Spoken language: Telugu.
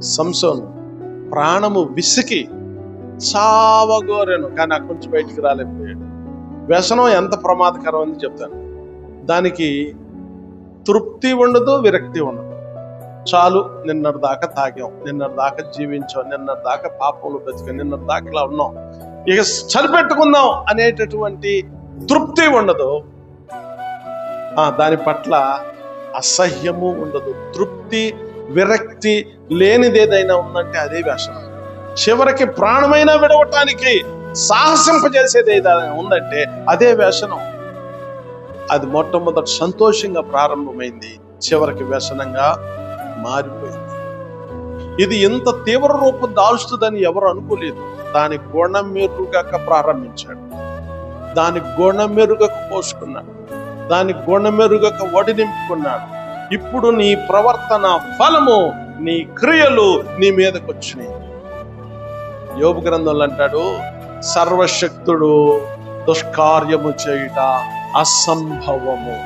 సంసోను ప్రాణము విసికి చావగోరాను. కానీ అక్కడి నుంచి బయటికి రాలేకపోయాడు. వ్యసనం ఎంత ప్రమాదకరం అని చెప్తాను. దానికి తృప్తి ఉండదు విరక్తి ఉండదు. చాలు నిన్నటి దాకా తాగాం. నిన్నటి దాకా జీవించాం. నిన్నటి దాకా పాపంలో బతికాం నిన్నటి దాకా ఇలా ఉన్నాం. ఇక చనిపెట్టుకుందాం అనేటటువంటి తృప్తి ఉండదు. దాని పట్ల అసహ్యము ఉండదు. తృప్తి విరక్తి లేనిదేదైనా ఉందంటే అదే వ్యసనం చివరికి ప్రాణమైనా విడవటానికి సాహసింపజేసేది ఏదైనా ఉందంటే అదే వ్యసనం అది మొట్టమొదటి సంతోషంగా ప్రారంభమైంది. చివరికి వ్యసనంగా మారిపోయింది. ఇది ఇంత తీవ్ర రూపం దాల్చుతుందని ఎవరు అనుకోలేదు. దాని గుణం మెరుగక ప్రారంభించాడు. దాని గుణమెరుగక పోసుకున్నాడు. దాని గుణం మెరుగక వడి నింపుకున్నాడు ఇప్పుడు నీ ప్రవర్తన ఫలము నీ క్రియలు నీ మీదకు వచ్చినాయి యోగు గ్రంథంలో అంటాడు సర్వశక్తుడు దుష్కార్యము చేయుట అసంభవము.